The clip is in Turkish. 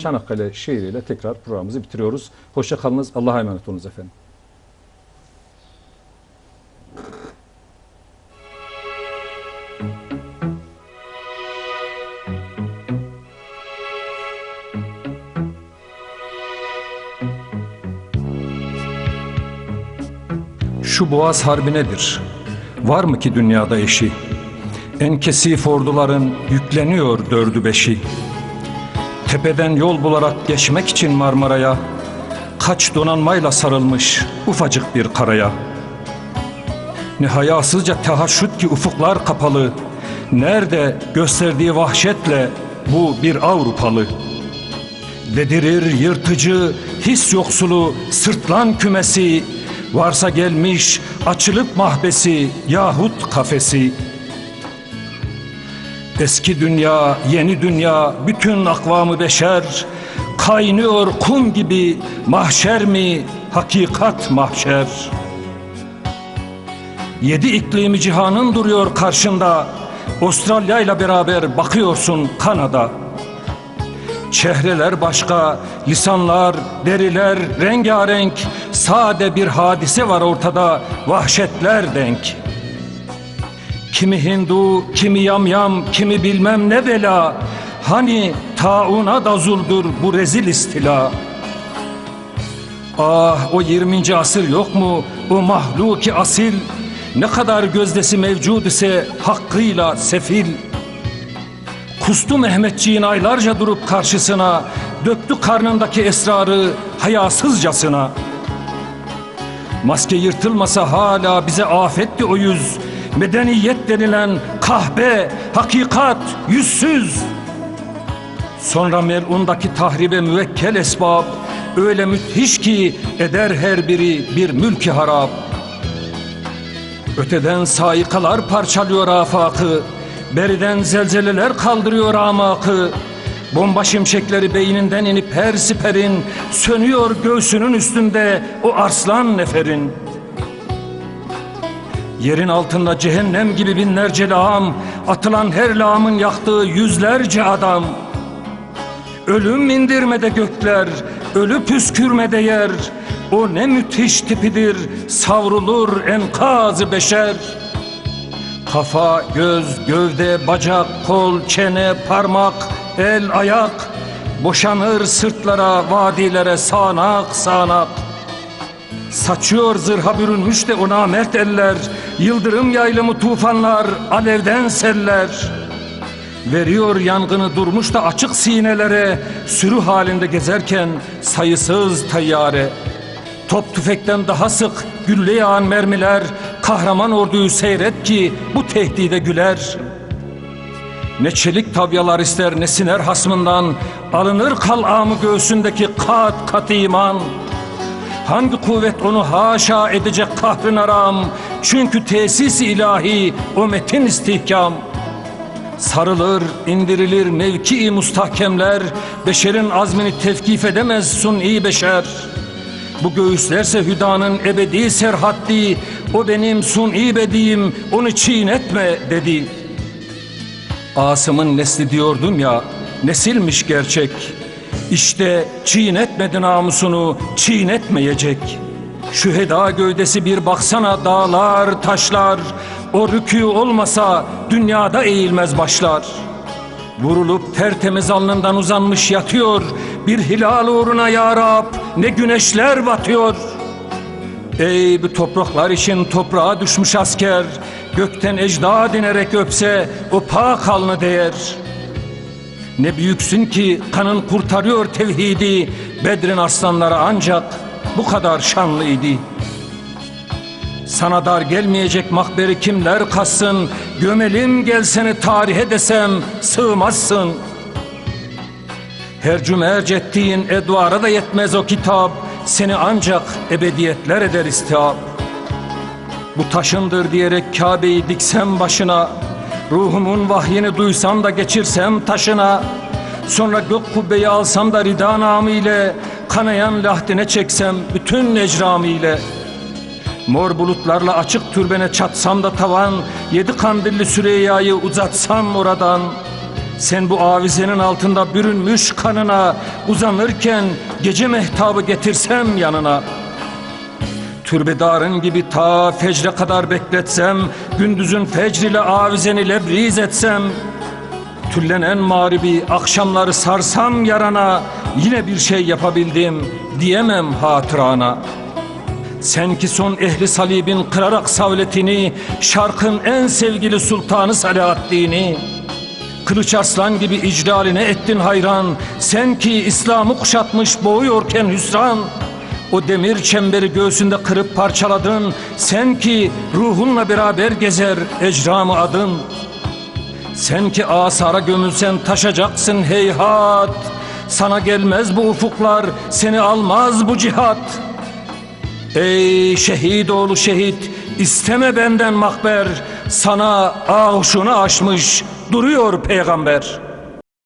Çanakkale şiiriyle tekrar programımızı bitiriyoruz. Hoşça kalınız. Allah'a emanet olunuz efendim. Şu boğaz harbi nedir? Var mı ki dünyada eşi? En kesif orduların yükleniyor dördü beşi. Tepeden yol bularak geçmek için Marmara'ya Kaç donanmayla sarılmış ufacık bir karaya. Ne hayasızca tehaşüt ki ufuklar kapalı Nerede gösterdiği vahşetle bu bir Avrupalı. Dedirir yırtıcı his yoksulu sırtlan kümesi Varsa gelmiş açılıp mahbesi yahut kafesi Eski dünya, yeni dünya, bütün akvamı beşer. Kaynıyor kum gibi mahşer mi, hakikat mahşer. Yedi iklimi cihanın duruyor karşında. Avustralya ile beraber bakıyorsun Kanada. Çehreler başka, lisanlar, deriler rengarenk. Sade bir hadise var ortada, vahşetler denk Kimi Hindu, kimi yamyam, kimi bilmem ne bela Hani tauna da zuldur bu rezil istila. Ah o 20. asır yok mu? O mahluki asil. Ne kadar gözdesi mevcud ise hakkıyla sefil. Kustu Mehmetçiğin aylarca durup karşısına Döktü karnındaki esrarı hayasızcasına. Maske yırtılmasa hala bize afetti o yüz Medeniyet denilen kahpe, hakikat, yüzsüz. Sonra melundaki tahribe müvekkel esbab Öyle müthiş ki eder her biri bir mülki harap. Öteden saikalar parçalıyor afakı Beriden zelzeleler kaldırıyor amakı. Bomba şimşekleri beyninden inip her siperin Sönüyor göğsünün üstünde o arslan neferin Yerin altında cehennem gibi binlerce lağım Atılan her lağımın yaktığı yüzlerce adam. Ölüm indirmede gökler Ölü püskürmede yer. O ne müthiş tipidir Savrulur enkazı beşer. Kafa, göz, gövde, bacak, kol, çene, parmak, el, ayak. Boşanır sırtlara, vadilere sağanak sağanak Saçıyor zırha bürünmüş de ona mert eller. Yıldırım yaylımı tufanlar, alevden seller. Veriyor yangını durmuş da açık sinelere. Sürü halinde gezerken sayısız tayyare. Top tüfekten daha sık gülle yağan mermiler. Kahraman orduyu seyret ki bu tehdide güler. Ne çelik tabyalar ister ne siner hasmından. Alınır kalamı göğsündeki kat kat iman Hangi kuvvet onu haşa edecek kahrın aram Çünkü tesis ilahi o metin istihkam. Sarılır, indirilir mevki mustahkemler Beşerin azmini tevkif edemez suni beşer. Bu göğüslerse hüdanın ebedi serhaddi O benim suni bediğim onu çiğnetme dedi. Asım'ın nesli diyordum ya nesilmiş gerçek İşte çiğnetmedi namusunu çiğnetmeyecek Şüheda gövdesi bir baksana dağlar taşlar. O rükû olmasa dünyada eğilmez başlar. Vurulup tertemiz alnından uzanmış yatıyor. Bir hilal uğruna ya Rab ne güneşler batıyor. Ey bu topraklar için toprağa düşmüş asker Gökten ecda dinerek öpse o pak alnı değer Ne büyüksün ki kanın kurtarıyor tevhidi. Bedrin aslanları ancak bu kadar şanlıydı. Sana dar gelmeyecek makberi kimler kassın? Gömelim gel seni tarihe desem sığmazsın. Her cümerc ettiğin eduara da yetmez o kitap Seni ancak ebediyetler eder istihap Bu taşındır diyerek Kabe'yi diksem başına Ruhumun vahyini duysam da geçirsem taşına Sonra gök kubbeyi alsam da rida namı ile Kanayan lahdine çeksem bütün necramı ile Mor bulutlarla açık türbene çatsam da tavan Yedi kandilli Süreyya'yı uzatsam oradan Sen bu avizenin altında bürünmüş kanına uzanırken gece mehtabı getirsem yanına. Türbedarın gibi ta fecre kadar bekletsem, gündüzün fecriyle avizeni lebriz etsem, tüllenen mağribi akşamları sarsam yarana, yine bir şey yapabildim diyemem hatırana. Sen ki son ehli salibin kırarak savletini, şarkın en sevgili sultanı Salahaddin'i, Kılıç aslan gibi icraline ettin hayran, sen ki İslam'ı kuşatmış boğuyorken hüsran, o demir çemberi göğsünde kırıp parçaladın, sen ki ruhunla beraber gezer ecramı adın. Sen ki asara gömülsen taşacaksın heyhat, sana gelmez bu ufuklar, seni almaz bu cihat. Ey şehit oğlu şehit, isteme benden mahber, sana ahuşunu aşmış duruyor peygamber.''